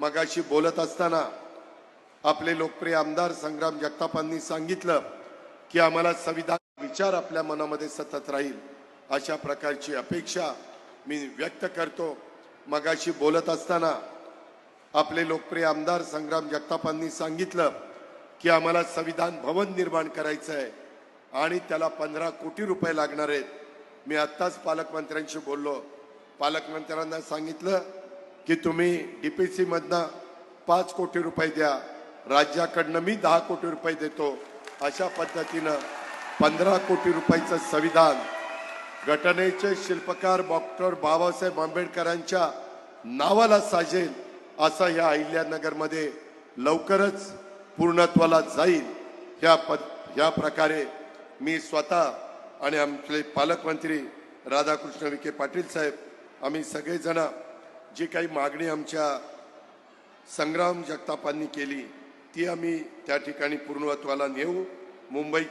मगाशी बोलत असताना आपले लोकप्रिय आमदार संग्राम जगतापांनी सांगितलं की आम्हाला संविधान विचार आपल्या मनामध्ये सतत राहील. अशा प्रकारची अपेक्षा मी व्यक्त करतो. मगाशी बोलत असताना आपले लोकप्रिय आमदार संग्राम जगतापांनी सांगितलं की आम्हाला संविधान भवन निर्माण करायचं आहे आणि त्याला पंधरा कोटी रुपये लागणार आहेत. मी आत्ताच पालकमंत्र्यांशी बोललो. पालकमंत्र्यांना सांगितलं की तुम्ही डीपीसी मधनं पाच कोटी रुपये द्या. राज्याकडनं मी दहा कोटी रुपये देतो. अशा पद्धतीनं पंधरा कोटी रुपयाचं संविधान घटनेचे शिल्पकार डॉक्टर बाबासाहेब आंबेडकरांच्या नावाला साजेल असं या अहिल्यानगरमध्ये लवकरच पूर्णत्वाला जाईल. ह्या पद ह्या प्रकारे मी स्वतः आणि आमचे पालकमंत्री राधाकृष्ण विखे पाटील साहेब आम्ही सगळेजण जी काही मागणी आमच्या संग्राम जगतापांनी केली ती आम्ही त्या ठिकाणी पूर्णत्वाला नेऊ. मुंबई